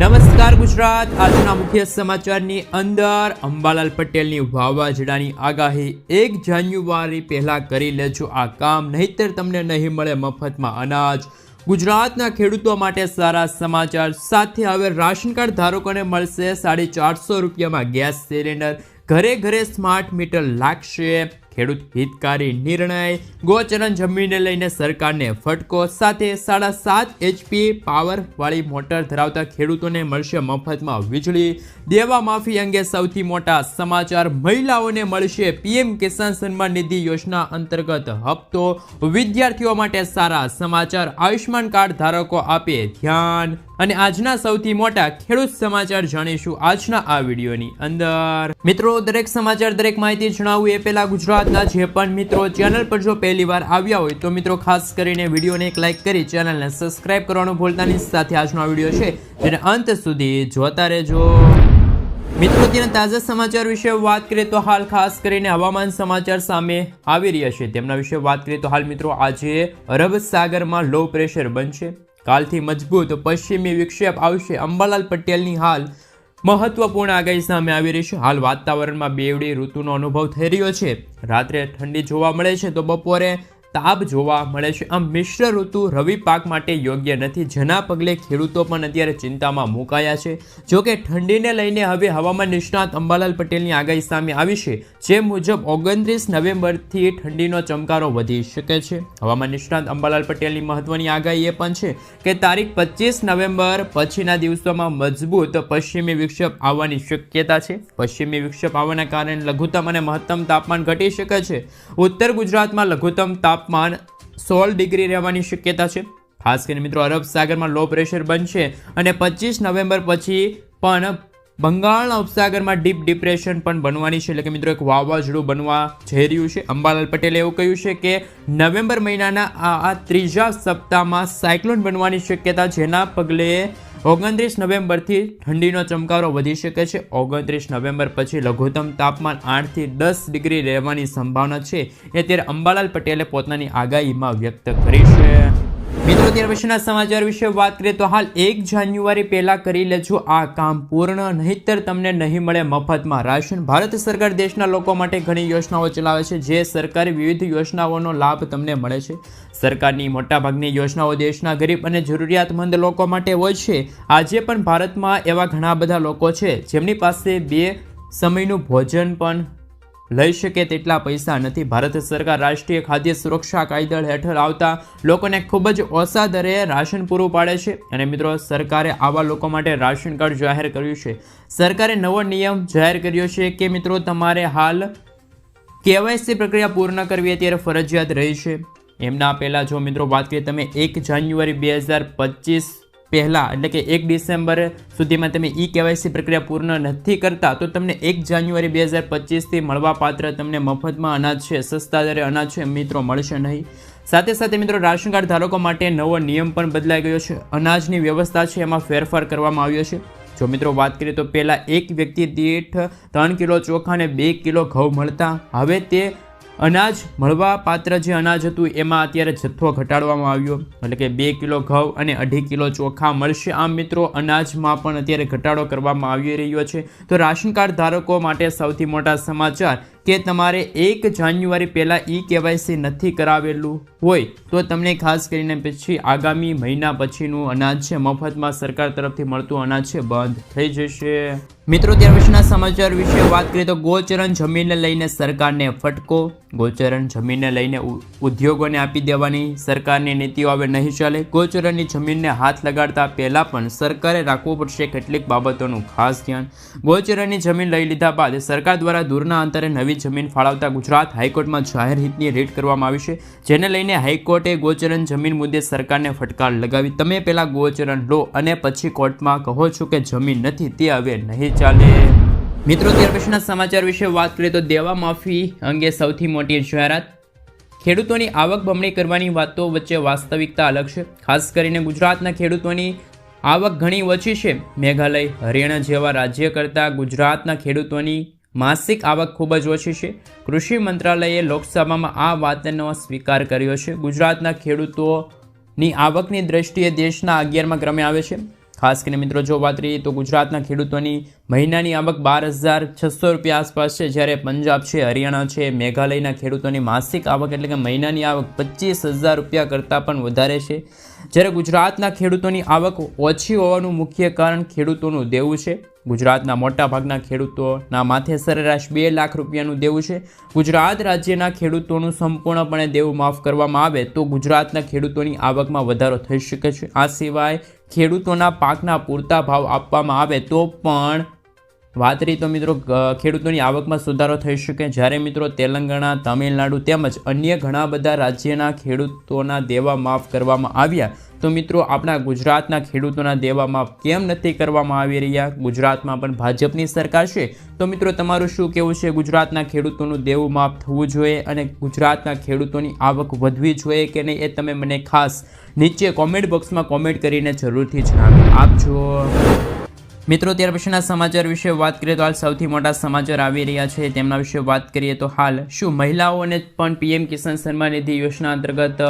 નમસ્કાર ગુજરાત. આજના મુખ્ય સમાચારની અંદર અંબાલાલ પટેલની વાવાઝોડાની આગાહી એક જાન્યુઆરી પહેલા કરી લેજો આ કામ, નહીતર તમને નહીં મળે મફતમાં અનાજ. ગુજરાતના ખેડૂતો માટે સારા સમાચાર. સાથે હવે રાશન કાર્ડ ધારકોને મળશે સાડી ચારસો રૂપિયામાં ગેસ સિલિન્ડર. ઘરે ઘરે સ્માર્ટ મીટર લાગશે. ખેડૂત હિતકારી નિર્ણય ગોચરણ જમીનને લઈને સરકારને ફટકો. સાથે સાડા સાત એચપી પાવરવાળી મોટર ધરાવતા ખેડૂતોને મળશે મફતમાં વીજળી. દેવા માફી અંગે સૌથી મોટા સમાચાર મહિલાઓને મળશે પીએમ કિસાન સન્માન નિધિ યોજના અંતર્ગત હપ્તો. વિદ્યાર્થીઓ માટે સારા સમાચાર આયુષ્માન કાર્ડ ધારકો આપે ધ્યાન. અને આજના સૌથી મોટા ખેડૂત સમાચાર જાણીશું આજના આ વિડીયોની અંદર. મિત્રો, દરેક સમાચાર, દરેક માહિતી જણાવું એ પહેલા ગુજરાતના જે પણ મિત્રો ચેનલ પર જો પહેલી વાર આવ્યા હોય તો મિત્રો ખાસ કરીને વિડીયોને એક લાઇક કરી ચેનલને સબસ્ક્રાઇબ કરવાનું ભૂલતા નહીં. સાથે આજનો વીડિયો છે જેને અંત સુધી જોતા રહેજો. મિત્રો તેના તાજા સમાચાર વિશે વાત કરીએ તો હાલ ખાસ કરીને હવામાન સમાચાર સામે આવી રહ્યા છે. તેમના વિશે વાત કરીએ તો હાલ મિત્રો આજે અરબ સાગરમાં લો પ્રેશર બનશે. કાલથી મજબૂત પશ્ચિમી વિક્ષેપ આવશે. અંબાલાલ પટેલની હાલ મહત્વપૂર્ણ આગાહી સામે આવી રહી છે. હાલ વાતાવરણમાં બેવડી ઋતુનો અનુભવ થઈ રહ્યો છે. રાત્રે ઠંડી જોવા મળે છે. તો બપોરે તાપ જોવા મળે છે. આમ મિશ્ર ઋતુ રવિ પાક માટે યોગ્ય નથી. જેના પગલે ખેડૂતો પણ અત્યારે ચિંતામાં મુકાયા છે. જો કે ઠંડીને લઈને હવે હવામાન નિષ્ણાત અંબાલાલ પટેલની આગાહી સામે આવી છે. જે મુજબ ઓગણત્રીસ નવેમ્બરથી ઠંડીનો ચમકારો વધી શકે છે. હવામાન નિષ્ણાત અંબાલાલ પટેલની મહત્વની આગાહી એ પણ છે કે તારીખ પચીસ નવેમ્બર પછીના દિવસોમાં મજબૂત પશ્ચિમી વિક્ષેપ આવવાની શક્યતા છે. પશ્ચિમી વિક્ષેપ આવવાના કારણે લઘુત્તમ અને મહત્તમ તાપમાન ઘટી શકે છે. ઉત્તર ગુજરાતમાં લઘુત્તમ તાપમાન સોળ ડિગ્રી રહેવાની શક્યતા છે. ખાસ કરીને મિત્રો, અરબ સાગરમાં લો પ્રેશર બનશે અને પચીસ નવેમ્બર પછી પણ બંગાળના ઉપસાગરમાં ડીપ ડિપ્રેશન પણ બનવાની છે. એટલે કે મિત્રો, એક વાવાઝોડું બનવા જઈ રહ્યું છે. અંબાલાલ પટેલે એવું કહ્યું છે કે નવેમ્બર મહિનાના આ ત્રીજા સપ્તાહમાં સાયક્લોન બનવાની શક્યતા જેના પગલે ઓગણત્રીસ નવેમ્બરથી ઠંડીનો ચમકારો વધી શકે છે. ઓગણત્રીસ નવેમ્બર પછી લઘુત્તમ તાપમાન આઠથી દસ ડિગ્રી રહેવાની સંભાવના છે. એ ત્યારે અંબાલાલ પટેલે પોતાની આગાહીમાં વ્યક્ત કરી છે. મિત્રો ત્યાર પછીના સમાચાર વિશે વાત કરીએ તો હાલ એક જાન્યુઆરી પહેલા કરી લેજો. આ કામ પૂર્ણ, નહીતર તમને નહીં મળે મફતમાં રાશન. ભારત સરકાર દેશના લોકો માટે ઘણી યોજનાઓ ચલાવે છે, જે સરકારી વિવિધ યોજનાઓનો લાભ તમને મળે છે. સરકારની મોટાભાગની યોજનાઓ દેશના ગરીબ અને જરૂરિયાતમંદ લોકો માટે હોય છે. આજે પણ ભારતમાં એવા ઘણા બધા લોકો છે, જેમની પાસે બે સમયનું ભોજન પણ લઈ શકે તેટલા પૈસા નથી. ભારત સરકાર રાષ્ટ્રીય ખાદ્ય સુરક્ષા કાયદા હેઠળ આવતા લોકોને ખૂબ જ ઓછા દરે રાશન પૂરું પાડે છે. અને મિત્રો, સરકારે આવા લોકો માટે રાશન કાર્ડ જાહેર કર્યું છે. સરકારે નવો નિયમ જાહેર કર્યો છે કે, મિત્રો, તમારે હાલ કેવાયસી પ્રક્રિયા પૂર્ણ કરવી અત્યારે ફરજિયાત રહી છે. એમના પહેલાં જો મિત્રો વાત કરીએ, તમે એક જાન્યુઆરી બે હજાર પચીસ પહેલાં, એટલે કે એક ડિસેમ્બર સુધીમાં તમે ઈ કેવાયસી પ્રક્રિયા પૂર્ણ નથી કરતા, તો તમને એક જાન્યુઆરી બે હજાર પચીસથી મળવાપાત્ર તમને મફતમાં અનાજ છે, સસ્તા દરે અનાજ છે, મિત્રો, મળશે નહીં. સાથે સાથે મિત્રો, રાશન કાર્ડ ધારકો માટે નવો નિયમ પણ બદલાઈ ગયો છે. અનાજની વ્યવસ્થા છે, એમાં ફેરફાર કરવામાં આવ્યો છે. જો મિત્રો વાત કરીએ તો પહેલાં એક વ્યક્તિ દીઠ ત્રણ કિલો ચોખા અને બે કિલો ઘઉં મળતા. હવે તે અનાજ, મળવા પાત્ર જે અનાજ હતું, એમાં અત્યારે જથ્થો ઘટાડવામાં આવ્યો. એટલે કે બે કિલો ઘઉં અને અઢી કિલો ચોખા મળશે. આમ મિત્રો, અનાજમાં પણ અત્યારે ઘટાડો કરવામાં આવી રહ્યો છે. તો રાશન કાર્ડ ધારકો માટે સૌથી મોટા સમાચાર કે તમારે એક જાન્યુઆરી પહેલાં ઈ કેવાયસી નથી કરાવેલું હોય, તો તમને ખાસ કરીને પછી આગામી મહિના પછીનું અનાજ છે, મફતમાં સરકાર તરફથી મળતું અનાજ છે, બંધ થઈ જશે. મિત્રો, ત્યાર પછીના સમાચાર વિશે વાત કરીએ તો ગોચરણ જમીનને લઈને સરકારને ફટકો. ગોચરણ જમીનને લઈને ઉદ્યોગોને આપી દેવાની સરકારની નીતિઓ હવે નહીં ચાલે. ગોચરણની જમીનને હાથ લગાડતા પહેલાં પણ સરકારે રાખવું પડશે કેટલીક બાબતોનું ખાસ ધ્યાન. ગોચરણની જમીન લઈ લીધા બાદ સરકાર દ્વારા દૂરના અંતરે નવી જમીન ફાળવતા ગુજરાત હાઈકોર્ટમાં જાહેર હિતની રીટ કરવામાં આવી છે, જેને લઈને હાઈકોર્ટે ગોચરણ જમીન મુદ્દે સરકારને ફટકાર લગાવી. તમે પહેલાં ગોચરણ લો અને પછી કોર્ટમાં કહો છો કે જમીન નથી, તે હવે નહીં ચાલે. મિત્રો, ત્યાર પછીના સમાચાર વિશે વાત કરીએ તો દેવા માફી અંગે સૌથી મોટી જાહેરાત. ખેડૂતોની આવક બમણી કરવાની વાતો વચ્ચે વાસ્તવિકતા અલગ છે. ખાસ કરીને ગુજરાતના ખેડૂતોની આવક ઘણી ઓછી છે. મેઘાલય, હરિયાણા જેવા રાજ્ય કરતાં ગુજરાતના ખેડૂતોની માસિક આવક ખૂબ જ ઓછી છે. કૃષિ મંત્રાલયે લોકસભામાં આ વાતનો સ્વીકાર કર્યો છે. ગુજરાતના ખેડૂતોની આવકની દ્રષ્ટિએ દેશના અગિયારમાં ક્રમે આવે છે. ખાસ કરીને મિત્રો જો વાત કરીએ તો ગુજરાતના ખેડૂતોની મહિનાની આવક બાર હજાર છસો રૂપિયા આસપાસ છે. જ્યારે પંજાબ છે, હરિયાણા છે, મેઘાલયના ખેડૂતોની માસિક આવક એટલે કે મહિનાની આવક પચીસ હજાર રૂપિયા કરતાં પણ વધારે છે. જ્યારે ગુજરાતના ખેડૂતોની આવક ઓછી હોવાનું મુખ્ય કારણ ખેડૂતોનું દેવું છે. ગુજરાતના મોટાભાગના ખેડૂતોના માથે સરેરાશ બે લાખ રૂપિયાનું દેવું છે. ગુજરાત રાજ્યના ખેડૂતોનું સંપૂર્ણપણે દેવું માફ કરવામાં આવે તો ગુજરાતના ખેડૂતોની આવકમાં વધારો થઈ શકે છે. આ સિવાય ખેડૂતોના પાકના પૂરતા ભાવ આપવામાં આવે તો પણ વાત રહી તો મિત્રો ખેડૂતોની આવકમાં સુધારો થઈ શકે. જ્યારે મિત્રો તેલંગાણા, તમિલનાડુ તેમજ અન્ય ઘણા બધા રાજ્યના ખેડૂતોના દેવા માફ કરવામાં આવ્યા. તો મિત્રો, આપણા ગુજરાતના ખેડૂતોના દેવા માફ કેમ નથી કરવામાં આવી રહ્યા? ગુજરાતમાં પણ ભાજપની સરકાર છે. તો મિત્રો, તમારું શું કહેવું છે? ગુજરાતના ખેડૂતોનું દેવું માફ થવું જોઈએ અને ગુજરાતના ખેડૂતોની આવક વધવી જોઈએ કે નહીં એ તમે મને ખાસ નીચે કોમેન્ટ બોક્સમાં કોમેન્ટ કરીને જરૂરથી જણાવી આપજો. મિત્રો, ત્યાર પછીના સમાચાર વિશે વાત કરીએ તો હાલ સૌથી મોટા સમાચાર આવી રહ્યા છે. તેમના વિશે વાત કરીએ તો હાલ શું મહિલાઓને પણ પીએમ કિસાન સન્માન નિધિ યોજના અંતર્ગત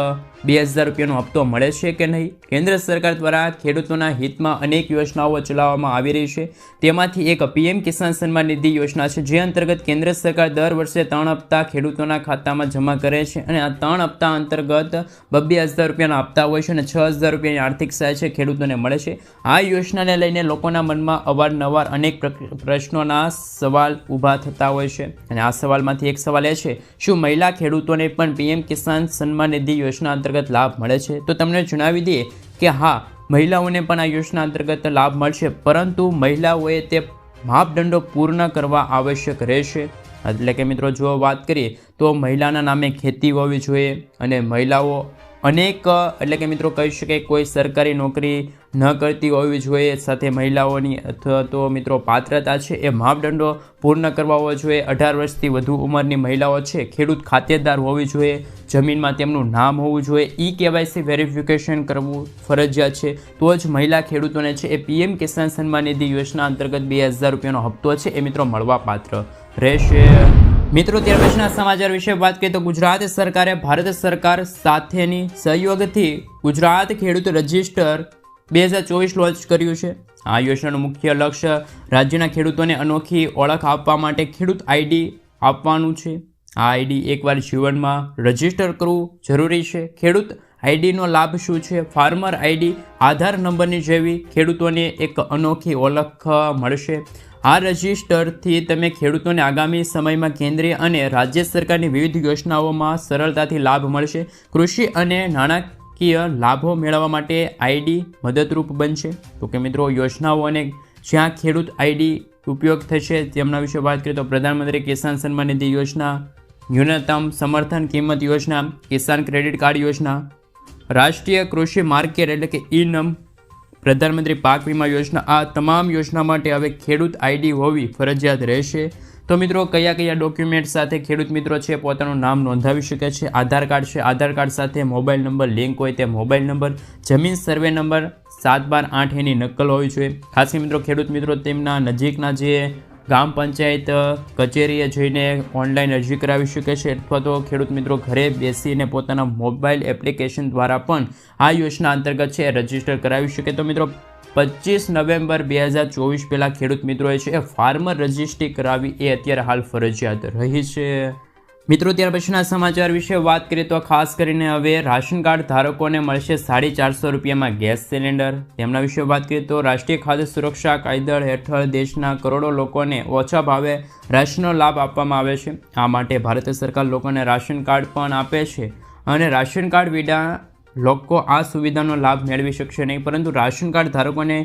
બે હજાર રૂપિયાનો હપ્તો મળે છે કે નહીં? કેન્દ્ર સરકાર દ્વારા ખેડૂતોના હિતમાં અનેક યોજનાઓ ચલાવવામાં આવી રહી છે. તેમાંથી એક પીએમ કિસાન સન્માન નિધિ યોજના છે, જે અંતર્ગત કેન્દ્ર સરકાર દર વર્ષે ત્રણ હપ્તા ખેડૂતોના ખાતામાં જમા કરે છે અને આ ત્રણ હપ્તા અંતર્ગત બબ્બે હજાર રૂપિયાના હપ્તા હોય છે અને છ હજાર રૂપિયાની આર્થિક સહાય છે, ખેડૂતોને મળે છે. આ યોજનાને લઈને લોકોના મનમાં અવારનવાર અનેક પ્ર- પ્રશ્નોના સવાલ ઊભા થતા હોય છે. અને આ સવાલમાંથી એક સવાલ એ છે, શું મહિલા ખેડૂતોને પણ પીએમ કિસાન સન્માન નિધિ યોજના અંતર્ગત લાભ મળે છે? તો તમને જણાવી દઈએ કે હા, મહિલાઓને પણ આ યોજના અંતર્ગત લાભ મળશે, પરંતુ મહિલાઓએ તે માપદંડો પૂર્ણ કરવા આવશ્યક રહેશે. એટલે કે મિત્રો, જો વાત કરીએ, તો મહિલાના નામે ખેતી હોવી જોઈએ અને મહિલાઓ અનેક, એટલે કે મિત્રો, કહી શકાય કોઈ સરકારી નોકરી ન કરતી હોવી જોઈએ. સાથે મહિલાઓની અથવા તો મિત્રો પાત્રતા છે એ માપદંડો પૂર્ણ કરવા હોવા જોઈએ. અઢાર વર્ષથી વધુ ઉંમરની મહિલાઓ છે ખેડૂત ખાતેદાર હોવી જોઈએ. જમીનમાં તેમનું નામ હોવું જોઈએ. ઈ કેવાયસી વેરિફિકેશન કરવું ફરજિયાત છે. તો જ મહિલા ખેડૂતોને છે એ પીએમ કિસાન સન્માન નિધિ યોજના અંતર્ગત બે હજાર રૂપિયાનો હપ્તો છે એ મિત્રો મળવાપાત્ર રહેશે. મિત્રો, ત્યાર પછીના સમાચાર વિશે વાત કરીએ તો ગુજરાત સરકારે ભારત સરકાર સાથેની સહયોગથી ગુજરાત ખેડૂત રજિસ્ટર બે હજાર ચોવીસ લોન્ચ કર્યું છે. આ યોજનાનું મુખ્ય લક્ષ્ય રાજ્યના ખેડૂતોને અનોખી ઓળખ આપવા માટે ખેડૂત આઈડી આપવાનું છે. આ આઈડી એકવાર જીવનમાં રજિસ્ટર કરવું જરૂરી છે. ખેડૂત આઈડીનો લાભ શું છે? ફાર્મર આઈડી, આધાર નંબરની જેવી ખેડૂતોને એક અનોખી ઓળખ મળશે. આ રજિસ્ટરથી તમે ખેડૂતોને આગામી સમયમાં કેન્દ્રીય અને રાજ્ય સરકારની વિવિધ યોજનાઓમાં સરળતાથી લાભ મળશે. કૃષિ અને નાણાકીય લાભો મેળવવા માટે આઈડી મદદરૂપ બનશે? તો કે મિત્રો, યોજનાઓ અને જ્યાં ખેડૂત આઈડી ઉપયોગ થશે તેમના વિશે વાત કરીએ તો પ્રધાનમંત્રી કિસાન સન્માન નિધિ યોજના, ન્યૂનતમ સમર્થન કિંમત યોજના, કિસાન ક્રેડિટ કાર્ડ યોજના, રાષ્ટ્રીય કૃષિ માર્કેટ એટલે કે ઈ નમ પ્રધાનમંત્રી પાક વીમા યોજના આ તમામ યોજના માટે હવે ખેડૂત આઈડી હોવી ફરજિયાત રહેશે. તો મિત્રો, કયા કયા ડોક્યુમેન્ટ સાથે ખેડૂત મિત્રો છે પોતાનું નામ નોંધાવી શકે છે? આધાર કાર્ડ છે, આધાર કાર્ડ સાથે મોબાઈલ નંબર, લિંક હોય તે મોબાઈલ નંબર, જમીન સર્વે નંબર, સાત બાર આઠ એની નકલ હોવી જોઈએ. ખાસ મિત્રો, ખેડૂત મિત્રો, તેમના નજીકના જે ગ્રામ પંચાયત કચેરીએ જઈને ઓનલાઈન અરજી કરાવી શકે છે અથવા તો ખેડૂત મિત્રો ઘરે બેસીને પોતાના મોબાઈલ એપ્લિકેશન દ્વારા પણ આ યોજના અંતર્ગત છે, રજિસ્ટર કરાવી શકે. તો મિત્રો, પચીસ નવેમ્બર બે હજાર ચોવીસ પહેલાં ખેડૂત મિત્રોએ છે એ ફાર્મર રજિસ્ટ્રી કરાવી. એ અત્યારે હાલ ફરજિયાત રહી છે. મિત્રો, ત્યાર પછીના સમાચાર વિશે વાત કરીએ તો ખાસ કરીને હવે રાશન કાર્ડ ધારકોને મળશે સાડી ચારસો રૂપિયામાં ગેસ સિલિન્ડર. તેમના વિશે વાત કરીએ તો રાષ્ટ્રીય ખાદ્ય સુરક્ષા કાયદા હેઠળ દેશના કરોડો લોકોને ઓછા ભાવે રાશનનો લાભ આપવામાં આવે છે. આ માટે ભારત સરકાર લોકોને રાશન કાર્ડ પણ આપે છે અને રાશન કાર્ડ વિના લોકો આ સુવિધાનો લાભ મેળવી શકશે નહીં. પરંતુ રાશન કાર્ડ ધારકોને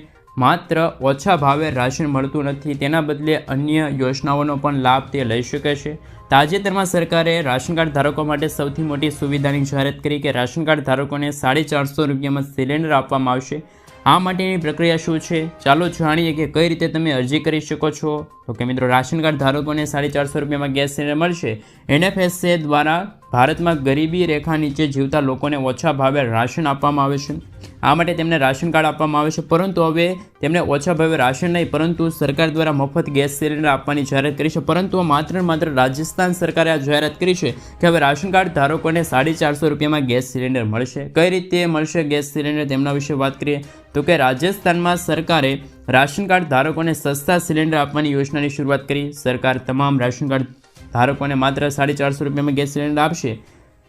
માત્ર ઓછા ભાવે રાશન મળતું નથી, તેના બદલે અન્ય યોજનાઓનો પણ લાભ તે લઈ શકે છે. તાજેતરમાં સરકારે રાશન કાર્ડ ધારકો માટે સૌથી મોટી સુવિધાની જાહેરાત કરી કે રાશન કાર્ડ ધારકોને સાડી ચારસો રૂપિયામાં સિલિન્ડર આપવામાં આવશે. આ માટેની પ્રક્રિયા શું છે? ચાલો જાણીએ કે કઈ રીતે તમે અરજી કરી શકો છો? તો કે મિત્રો, રાશન કાર્ડ ધારકોને સાડી ચારસો રૂપિયામાં ગેસ સિલિન્ડર મળશે. એનએફએસએ દ્વારા ભારતમાં ગરીબી રેખા નીચે જીવતા લોકોને ઓછા ભાવે રાશન આપવામાં આવે છે. આ માટે તેમને રાશન કાર્ડ આપવામાં આવે છે, પરંતુ હવે તેમને ઓછા ભાવે રાશન નહીં, પરંતુ સરકાર દ્વારા મફત ગેસ સિલિન્ડર આપવાની જાહેરાત કરી છે. પરંતુ માત્ર માત્ર રાજસ્થાન સરકારે આ જાહેરાત કરી છે કે હવે રાશન કાર્ડ ધારકોને સાડી ચારસો રૂપિયામાં ગેસ સિલિન્ડર મળશે. કઈ રીતે મળશે ગેસ સિલિન્ડર તેમના વિશે વાત કરીએ તો કે રાજસ્થાનમાં સરકારે રાશન કાર્ડ ધારકોને સસ્તા સિલિન્ડર આપવાની યોજનાની શરૂઆત કરી. સરકાર તમામ રાશન કાર્ડ ધારકોને માત્ર સાડી ચારસો રૂપિયામાં ગેસ સિલિન્ડર આપશે.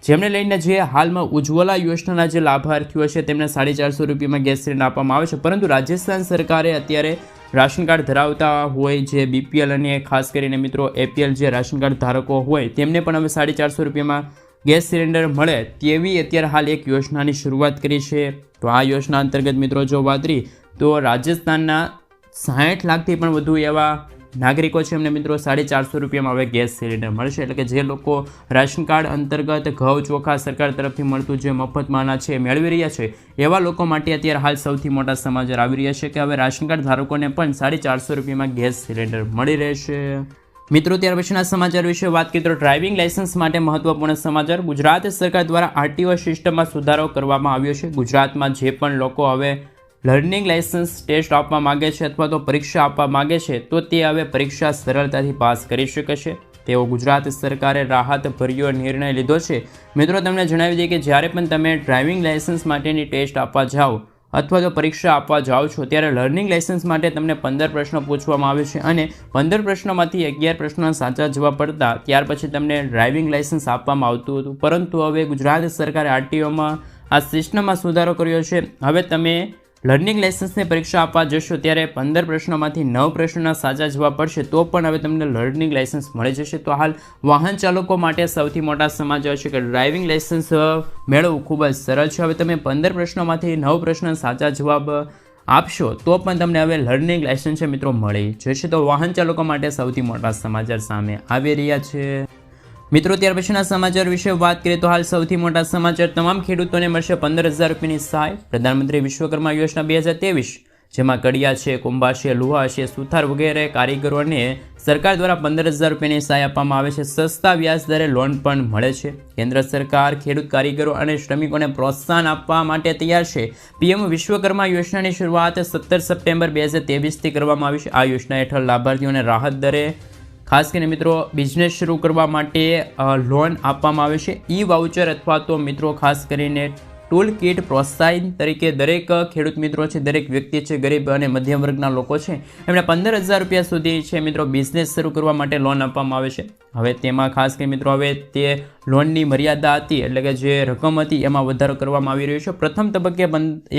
જેમને લઈને જે હાલમાં ઉજ્જવલા યોજનાના જે લાભાર્થીઓ છે, તેમને સાડી ચારસો રૂપિયામાં ગેસ સિલિન્ડર આપવામાં આવે છે. પરંતુ રાજસ્થાન સરકારે અત્યારે રાશન કાર્ડ ધરાવતા હોય જે બીપીએલ અને ખાસ કરીને મિત્રો એપીએલ જે રાશન કાર્ડ ધારકો હોય, તેમને પણ હવે સાડી ચારસો રૂપિયામાં ગેસ સિલિન્ડર મળે તેવી અત્યારે હાલ એક યોજનાની શરૂઆત કરી છે. તો આ યોજના અંતર્ગત મિત્રો જો વાત કરી તો રાજસ્થાનના સાઠ લાખથી પણ વધુ એવા નાગરિકો છે એમને મિત્રો સાડી ચારસો રૂપિયામાં હવે ગેસ સિલિન્ડર મળશે. એટલે કે જે લોકો રાશન કાર્ડ અંતર્ગત ઘઉં ચોખા સરકાર તરફથી મળતું જે મફતમાં છે મેળવી રહ્યા છે, એવા લોકો માટે અત્યારે હાલ સૌથી મોટા સમાચાર આવી રહ્યા છે કે હવે રાશન કાર્ડ ધારકોને પણ સાડી ચારસો રૂપિયામાં ગેસ સિલિન્ડર મળી રહેશે. મિત્રો, ત્યાર પછીના સમાચાર વિશે વાત કરીએ તો ડ્રાઇવિંગ લાઇસન્સ માટે મહત્વપૂર્ણ સમાચાર. ગુજરાત સરકાર દ્વારા આરટીઓ સિસ્ટમમાં સુધારો કરવામાં આવ્યો છે. ગુજરાતમાં જે પણ લોકો હવે લર્નિંગ લાયસન્સ ટેસ્ટ આપવા માગે છે અથવા તો પરીક્ષા આપવા માગે છે, તો તે હવે પરીક્ષા સરળતાથી પાસ કરી શકે છે. તેવો ગુજરાત સરકારે રાહત ભર્યો નિર્ણય લીધો છે. મિત્રો, તમને જણાવી દઈએ કે જ્યારે પણ તમે ડ્રાઇવિંગ લાયસન્સ માટેની ટેસ્ટ આપવા જાઓ અથવા તો પરીક્ષા આપવા જાઓ છો, ત્યારે લર્નિંગ લાયસન્સ માટે તમને પંદર પ્રશ્નો પૂછવામાં આવે છે અને પંદર પ્રશ્નોમાંથી અગિયાર પ્રશ્નો સાચા જવાબ પડતા ત્યાર પછી તમને ડ્રાઇવિંગ લાયસન્સ આપવામાં આવતું હતું. પરંતુ હવે ગુજરાત સરકારે આરટીઓમાં આ સિસ્ટમમાં સુધારો કર્યો છે. હવે તમે લર્નિંગ લાયસન્સની પરીક્ષા આપવા જશો ત્યારે પંદર પ્રશ્નોમાંથી નવ પ્રશ્નોના સાચા જવાબ પડશે, તો પણ હવે તમને લર્નિંગ લાયસન્સ મળી જશે. તો હાલ વાહન ચાલકો માટે સૌથી મોટા સમાચાર છે કે ડ્રાઇવિંગ લાયસન્સ મેળવવું ખૂબ જ સરળ છે. હવે તમે પંદર પ્રશ્નોમાંથી નવ પ્રશ્ન સાચા જવાબ આપશો, તો પણ તમને હવે લર્નિંગ લાયસન્સ છે મિત્રો મળી જશે. તો વાહન ચાલકો માટે સૌથી મોટા સમાચાર સામે આવી રહ્યા છે. મિત્રો, ત્યાર પછીના સમાચાર વિશે વાત કરીએ તો હાલ સૌથી મોટા સમાચાર તમામ ખેડૂતોને મળશે પંદર હજાર રૂપિયાની સહાય. પ્રધાનમંત્રી વિશ્વકર્મા યોજના બે હજાર ત્રેવીસ, જેમાં કડિયા છે, કુંભા છે, લુહા છે, સુથાર વગેરે કારીગરોને સરકાર દ્વારા પંદર હજાર રૂપિયાની સહાય આપવામાં આવે છે. સસ્તા વ્યાજ દરે લોન પણ મળે છે. કેન્દ્ર સરકાર ખેડૂત કારીગરો અને શ્રમિકોને પ્રોત્સાહન આપવા માટે તૈયાર છે. પીએમ વિશ્વકર્મા યોજનાની શરૂઆત સત્તર સપ્ટેમ્બર બે હજાર ત્રેવીસથી કરવામાં આવી છે. આ યોજના હેઠળ લાભાર્થીઓને રાહત દરે ખાસ કરીને મિત્રો બિઝનેસ શરૂ કરવા માટે લોન આપવામાં આવે છે. ઈ વાઉચર અથવા તો મિત્રો, ખાસ કરીને ટૂલ કિટ પ્રોત્સાહન તરીકે દરેક ખેડૂત મિત્રો છે, દરેક વ્યક્તિ છે, ગરીબ અને મધ્યમ વર્ગના લોકો છે એમણે પંદર હજાર રૂપિયા સુધી છે, મિત્રો બિઝનેસ શરૂ કરવા માટે લોન આપવામાં આવે છે. હવે તેમાં ખાસ કરી મિત્રો હવે તે લોનની મર્યાદા હતી, એટલે કે જે રકમ હતી એમાં વધારો કરવામાં આવી રહ્યો છે. પ્રથમ તબક્કે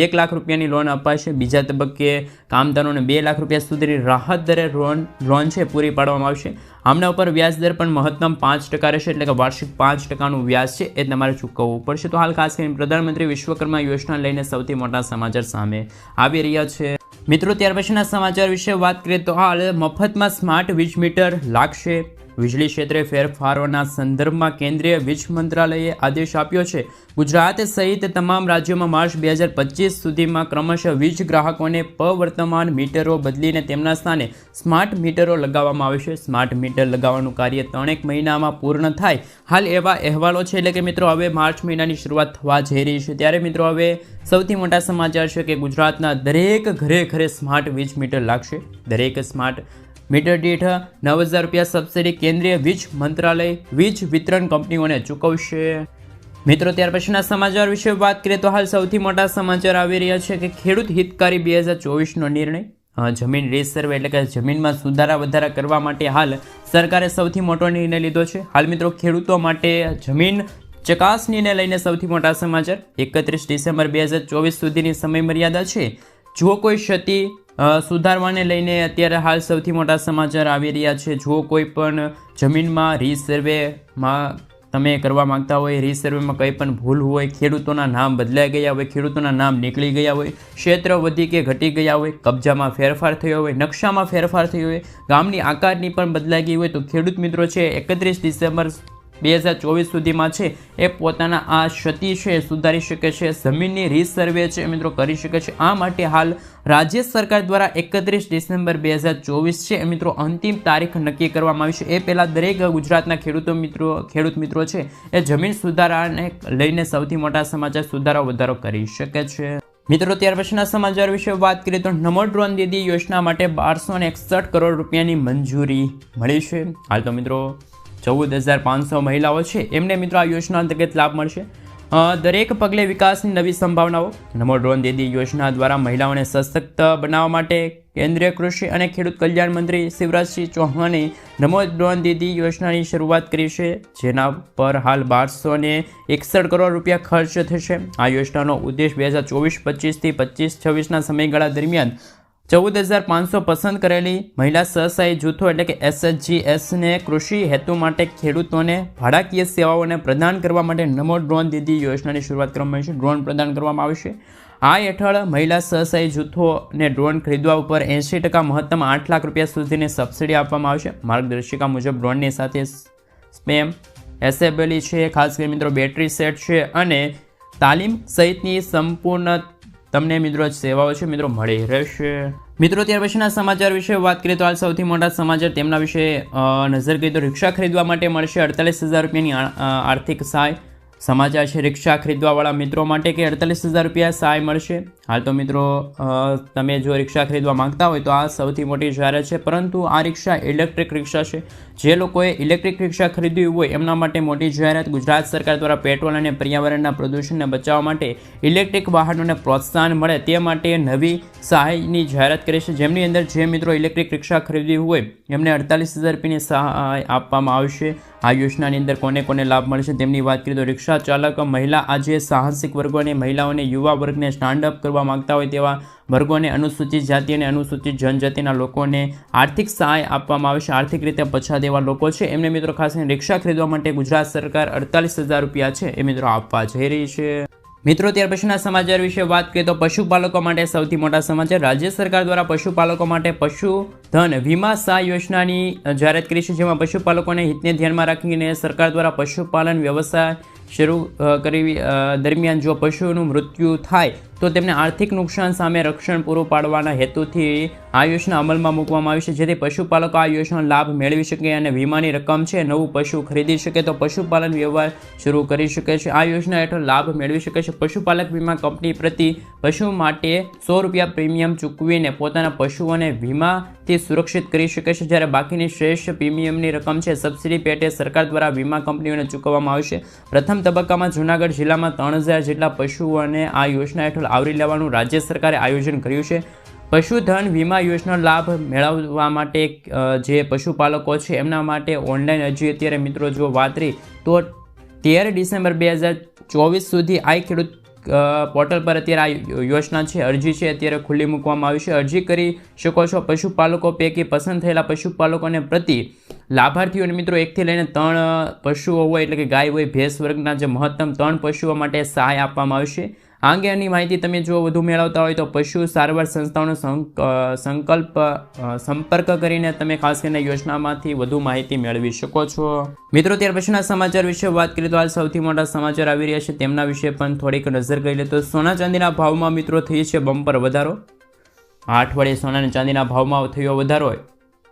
એક લાખ રૂપિયાની લોન અપાશે. બીજા તબક્કે કામદારોને બે લાખ રૂપિયા સુધીની રાહત દરે લોન લોન છે પૂરી પાડવામાં આવશે. આમના ઉપર વ્યાજ દર પણ મહત્તમ પાંચ ટકા રહેશે, એટલે કે વાર્ષિક પાંચ ટકાનું વ્યાજ છે એ તમારે ચૂકવવું પડશે. તો હાલ ખાસ કરીને પ્રધાનમંત્રી વિશ્વકર્મા યોજના લઈને સૌથી મોટા સમાચાર સામે આવી રહ્યા છે. મિત્રો, ત્યાર પછીના સમાચાર વિશે વાત કરીએ તો હાલ મફતમાં સ્માર્ટ વીજ મીટર લાગશે. વીજળી ક્ષેત્રે ફેરફારોના સંદર્ભમાં કેન્દ્રીય વીજ મંત્રાલયે આદેશ આપ્યો છે. ગુજરાત સહિત તમામ રાજ્યોમાં માર્ચ બે હજાર પચીસ સુધીમાં ક્રમશઃ વીજ ગ્રાહકોને પવર્તમાન મીટરો બદલીને તેમના સ્થાને સ્માર્ટ મીટરો લગાવવામાં આવશે સ્માર્ટ મીટર લગાવવાનું કાર્ય ત્રણેક મહિનામાં પૂર્ણ થાય. હાલ એવા અહેવાલો છે એટલે કે મિત્રો હવે માર્ચ મહિનાની શરૂઆત થવા જઈ રહી છે. ત્યારે મિત્રો હવે સૌથી મોટા સમાચાર છે કે ગુજરાતના દરેક ઘરે ઘરે સ્માર્ટ વીજ મીટર લાગશે. દરેક સ્માર્ટ મીટર દીઠ નવ હજાર રૂપિયા સબસિડી કેન્દ્રીય વીજ મંત્રાલય, વીજ વિતરણ કંપનીઓને ચૂકવશે. મિત્રો, ત્યાર પછીના સમાચાર વિશે વાત કરીએ તો હાલ સૌથી મોટા સમાચાર આવી રહ્યા છે કે ખેડૂત હિતકારી બે હજાર ચોવીસનો નિર્ણય જમીન રિસર્વે એટલે કે જમીનમાં સુધારા વધારા કરવા માટે હાલ સરકારે સૌથી મોટો નિર્ણય લીધો છે. હાલ મિત્રો, ખેડૂતો માટે જમીન ચકાસણીને લઈને સૌથી મોટા સમાચાર. એકત્રીસ ડિસેમ્બર બે હજાર ચોવીસ સુધીની સમય મર્યાદા છે. જો કોઈ ક્ષતિ સુધારવાને લઈને અત્યારે હાલ સૌથી મોટા સમાચાર આવી રહ્યા છે. જો કોઈ પણ જમીનમાં રીસર્વેમાં તમે કરવા માંગતા હોય રીસર્વેમાં કંઈ પણ ભૂલ હોય, ખેડૂતોના નામ બદલાઈ ગયા હોય, ખેડૂતોના નામ નીકળી ગયા હોય, ક્ષેત્ર વધી કે ઘટી ગયા હોય, કબજામાં ફેરફાર થયો હોય, નકશામાં ફેરફાર થયો હોય, ગામની આકારની પણ બદલાઈ ગઈ હોય, તો ખેડૂત મિત્રો છે, એકત્રીસ ડિસેમ્બર બે હજાર ચોવીસ સુધીમાં છે. એ પોતાના આ ક્ષતિ છે એ સુધારી શકે છે, જમીનની રીસર્વે છે એ મિત્રો કરી શકે છે. આ માટે હાલ રાજ્ય સરકાર દ્વારા એકત્રીસ ડિસેમ્બર બે હજાર ચોવીસ છે એ મિત્રો અંતિમ તારીખ નક્કી કરવામાં આવી છે. એ પહેલાં દરેક ગુજરાતના ખેડૂતો મિત્રો, ખેડૂત મિત્રો છે એ જમીન સુધારાને લઈને સૌથી મોટા સમાચાર સુધારો વધારો કરી શકે છે. મિત્રો, ત્યાર પછીના સમાચાર વિશે વાત કરીએ તો નમો ડ્રોન દીદી યોજના માટે બારસો કરોડ રૂપિયાની મંજૂરી મળી છે. હાલ તો મિત્રો ચૌદ હજાર પાંચસો મહિલાઓ છે. એમને મિત્રો આ યોજના અંતર્ગત લાભ મળશે. દરેક પગલે વિકાસની નવી સંભાવનાઓ. નમો ડ્રોન દીદી યોજના દ્વારા મહિલાઓને સશક્ત બનાવવા માટે કેન્દ્રીય કૃષિ અને ખેડૂત કલ્યાણ મંત્રી શિવરાજસિંહ ચૌહાણે નમો ડ્રોન દીદી યોજનાની શરૂઆત કરી છે, જેના પર હાલ બારસો ને એકસઠ કરોડ રૂપિયા ખર્ચ થશે. આ યોજનાનો ઉદ્દેશ બે હજાર ચોવીસ પચીસથી પચીસ છવ્વીસના સમયગાળા દરમિયાન ચૌદ હજાર પાંચસો પસંદ કરેલી મહિલા સ્વસહાય જૂથો એટલે કે એસએચજીએસને કૃષિ હેતુ માટે ખેડૂતોને ભાડાકીય સેવાઓને પ્રદાન કરવા માટે નમો ડ્રોન દીદી યોજનાની શરૂઆત કરવામાં આવી છે. ડ્રોન પ્રદાન કરવામાં આવશે આ હેઠળ મહિલા સ્વસહાય જૂથોને ડ્રોન ખરીદવા ઉપર એંશી ટકા મહત્તમ આઠ લાખ રૂપિયા સુધીની સબસિડી આપવામાં આવશે. માર્ગદર્શિકા મુજબ ડ્રોનની સાથે સ્પેમ એસેબલી છે. ખાસ કરીને મિત્રો બેટરી સેટ છે અને તાલીમ સહિતની સંપૂર્ણ તમને મિત્રો સેવાઓ છે, મિત્રો મળી રહેશે. મિત્રો, ત્યાર પછીના સમાચાર વિશે વાત કરીએ તો હાલ સૌથી મોટા સમાચાર તેમના વિશે નજર કરીએ તો રિક્ષા ખરીદવા માટે મળશે અડતાલીસ હજાર રૂપિયાની આર્થિક સહાય. સમાચાર છે, રિક્ષા ખરીદવાવાળા મિત્રો માટે કે અડતાલીસ હજાર રૂપિયા સહાય મળશે. હાલ તો મિત્રો તમે જો રિક્ષા ખરીદવા માંગતા હોય તો આ સૌથી મોટી જાહેરાત છે, પરંતુ આ રિક્ષા ઇલેક્ટ્રિક રિક્ષા છે. જે લોકોએ ઇલેક્ટ્રિક રિક્ષા ખરીદવી હોય એમના માટે મોટી જાહેરાત ગુજરાત સરકાર દ્વારા પેટ્રોલ અને પર્યાવરણના પ્રદૂષણને બચાવવા માટે ઇલેક્ટ્રિક વાહનોને પ્રોત્સાહન મળે તે માટે નવી સહાયની જાહેરાત કરી છે. જેમની અંદર જે મિત્રો ઇલેક્ટ્રિક રિક્ષા ખરીદવી હોય એમને અડતાલીસ હજાર રૂપિયાની સહાય આપવામાં આવશે. આ યોજનાની અંદર કોને કોને લાભ મળશે તેમની વાત કરીએ તો રિક્ષા ચાલક મહિલા આજે સાહસિક વર્ગો મહિલાઓને યુવા વર્ગને સ્ટાન્ડઅપ કરવા માંગતા હોય તેવા વર્ગોને અનુસૂચિત જાતિ અને અનુસૂચિત જનજાતિના લોકોને આર્થિક સહાય આપવામાં આવશે આર્થિક રીતે પછાત એવા લોકો છે. એમને મિત્રો ખાસ રિક્ષા ખરીદવા માટે ગુજરાત સરકાર અડતાલીસ હજાર રૂપિયા છે. એ મિત્રો આપવા જઈ રહી છે. મિત્રો, ત્યાર પછીના સમાચાર વિશે વાત કરીએ તો પશુપાલકો માટે સૌથી મોટા સમાચાર. રાજ્ય સરકાર દ્વારા પશુપાલકો માટે પશુધન વીમા સહાય યોજનાની જાહેરાત કરી છે, જેમાં પશુપાલકોને હિતને ધ્યાનમાં રાખીને સરકાર દ્વારા પશુપાલન વ્યવસાય શરૂ કરી દરમિયાન જો પશુનું મૃત્યુ થાય, તો તેમને આર્થિક નુકસાન સામે રક્ષણ પૂરું પાડવાના હેતુથી આ યોજના અમલમાં મૂકવામાં આવી છે. જેથી પશુપાલકો આ યોજનાનો લાભ મેળવી શકે અને વીમાની રકમ છે, નવું પશુ ખરીદી શકે, તો પશુપાલન વ્યવહાર શરૂ કરી શકે છે. આ યોજના હેઠળ લાભ મેળવી શકે છે. પશુપાલક વીમા કંપની પ્રતિ પશુ માટે સો રૂપિયા પ્રીમિયમ ચૂકવીને પોતાના પશુઓને વીમાથી સુરક્ષિત કરી શકે છે. જ્યારે બાકીની શ્રેષ્ઠ પ્રીમિયમની રકમ છે, સબસિડી પેટે સરકાર દ્વારા વીમા કંપનીઓને ચૂકવવામાં આવશે. પ્રથમ તબક્કામાં જૂનાગઢ જિલ્લામાં ત્રણ જેટલા પશુઓને આ યોજના હેઠળ આવરી લેવાનું રાજ્ય સરકારે આયોજન કર્યું છે. પશુધન વીમા યોજનાનો લાભ મેળવવા માટે જે પશુપાલકો છે, એમના માટે ઓનલાઈન અરજી. અત્યારે મિત્રો, જો વાત રહી, તો તેર ડિસેમ્બર બે હજાર ચોવીસ સુધી આ ખેડૂત પોર્ટલ પર અત્યારે આ યોજના છે, અરજી છે, અત્યારે ખુલ્લી મૂકવામાં આવી છે. અરજી કરી શકો છો પશુપાલકો પૈકી પસંદ થયેલા પશુપાલકોને પ્રતિ લાભાર્થીઓને મિત્રો એકથી લઈને ત્રણ પશુઓ હોય એટલે કે ગાય હોય ભેંસ વર્ગના જે મહત્તમ ત્રણ પશુઓ માટે સહાય આપવામાં આવશે. આ અંગેની માહિતી તમે જો વધુ મેળવતા હોય તો પશુ સારવાર સંસ્થાઓનો સંક- સંકલ્પ સંપર્ક કરીને તમે ખાસ કરીને યોજનામાંથી વધુ માહિતી મેળવી શકો છો. મિત્રો, ત્યાર પછીના સમાચાર વિશે વાત કરીએ તો હાલ સૌથી મોટા સમાચાર આવી રહ્યા છે. તેમના વિશે પણ થોડીક નજર કરી લે તો સોના ચાંદીના ભાવમાં મિત્રો થઈ છે બમ્પર વધારો. આઠ વડે સોના ચાંદીના ભાવમાં થયો વધારો.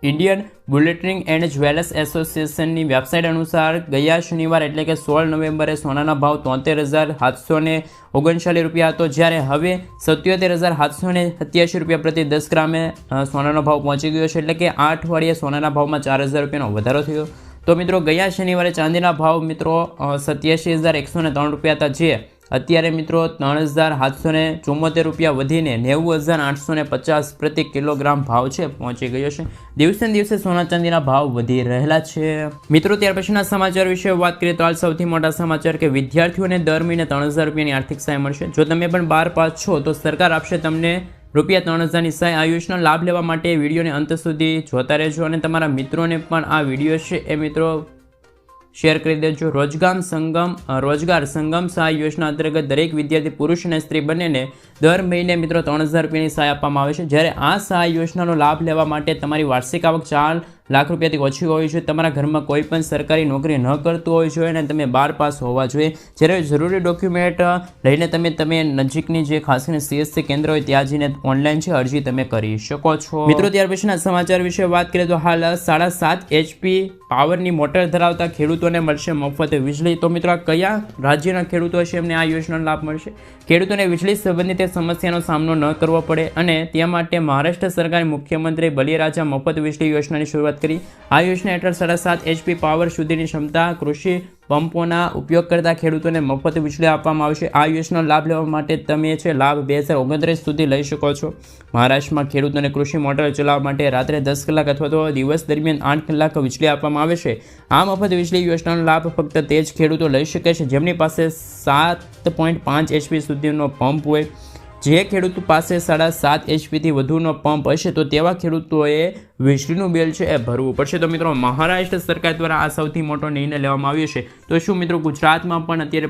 ઇન્ડિયન બુલેટિંગ એન્ડ જ્વેલર્સ એસોસિએશનની વેબસાઇટ અનુસાર ગયા શનિવાર એટલે કે સોળ નવેમ્બરે સોનાના ભાવ તોતેર હજાર સાતસો ને ઓગણચાલીસ રૂપિયા હતો. જ્યારે હવે સત્યોતેર હજાર સાતસો ને સત્યાસી રૂપિયા પ્રતિ દસ ગ્રામે સોનાનો ભાવ પહોંચી ગયો છે. એટલે કે આ અઠવાડિયે સોનાના ભાવમાં ચાર હજાર રૂપિયાનો વધારો થયો. તો મિત્રો, ગયા શનિવારે ચાંદીના ભાવ મિત્રો સત્યાસી હજાર એકસો ત્રણ રૂપિયા હતા. જે અત્યારે મિત્રો ત્રણ હજાર સાતસો ને ચુમ્મોતેર રૂપિયા વધીને નેવું હજાર આઠસો ને પચાસ પ્રતિ કિલોગ્રામ ભાવ છે, પહોંચી ગયો છે. દિવસે દિવસે સોના ચાંદીના ભાવ વધી રહેલા છે. મિત્રો, ત્યાર પછીના સમાચાર વિશે વાત કરીએ તો હાલ સૌથી મોટા સમાચાર કે વિદ્યાર્થીઓને દર મહિને ત્રણ હજાર રૂપિયાની આર્થિક સહાય મળશે. જો તમે પણ બાર પાસ છો, તો સરકાર આપશે તમને રૂપિયા ત્રણ હજારની સહાય. આ યોજના લાભ લેવા માટે વિડીયોને અંત સુધી જોતા રહેજો અને તમારા મિત્રોને પણ આ વીડિયો છે એ મિત્રો શેર કરી દેજો. રોજગાર સંગમ રોજગાર સંગમ સહાય યોજના અંતર્ગત દરેક વિદ્યાર્થી પુરુષ અને સ્ત્રી બંનેને દર મહિને મિત્રો ત્રણ હજાર રૂપિયાની સહાય આપવામાં આવે છે. જ્યારે આ સહાય યોજનાનો લાભ લેવા માટે તમારી વાર્ષિક આવક ચાર લાખ રૂપિયાથી ઓછી હોવી જોઈએ. તમારા ઘરમાં કોઈ પણ સરકારી નોકરી ન કરતું હોય જોઈએ અને તમે બાર પાસ હોવા જોઈએ. જ્યારે જરૂરી ડોક્યુમેન્ટ લઈને તમે તમે નજીકની જે ખાસ કરીને સીએસસી કેન્દ્ર હોય ત્યાં જઈને ઓનલાઈન છે, અરજી તમે કરી શકો છો. મિત્રો, ત્યાર પછીના સમાચાર વિશે વાત કરીએ તો હાલ સાડા સાત એચપી પાવરની મોટર ધરાવતા ખેડૂતોને મળશે મફત વીજળી. તો મિત્રો કયા રાજ્યના ખેડૂતો છે એમને આ યોજનાનો લાભ મળશે. ખેડૂતોને વીજળી સંબંધિત સમસ્યાનો સામનો ન કરવો પડે અને તે માટે મહારાષ્ટ્ર સરકારે મુખ્યમંત્રી બલિરાજા મફત વીજળી યોજનાની શરૂઆત કરી. આ યોજના હેઠળ સાડા સાત એચપી પાવર સુધીની ક્ષમતા, કૃષિ પંપોના ઉપયોગ કરતા ખેડૂતોને મફત વીજળી આપવામાં આવશે. આ યોજનાનો લાભ લેવા માટે તમે છે લાભ બે સુધી લઈ શકો છો. મહારાષ્ટ્રમાં ખેડૂતોને કૃષિ મોટર ચલાવવા માટે રાત્રે દસ કલાક અથવા તો દિવસ દરમિયાન આઠ કલાક વીજળી આપવામાં આવે છે. આ મફત વીજળી યોજનાનો લાભ ફક્ત તે જ ખેડૂતો લઈ શકે છે જેમની પાસે સાત પોઈન્ટ પાંચ એચપી સુધીનો પંપ હોય. જે ખેડૂત પાસે સાડા સાત એચપીથી વધુનો પંપ હશે, તો તેવા ખેડૂતોએ વીજળીનું બિલ છે એ ભરવું પડશે. તો મિત્રો, મહારાષ્ટ્ર સરકાર દ્વારા આ સૌથી મોટો નિર્ણય લેવામાં આવ્યો છે. તો શું મિત્રો, ગુજરાતમાં પણ અત્યારે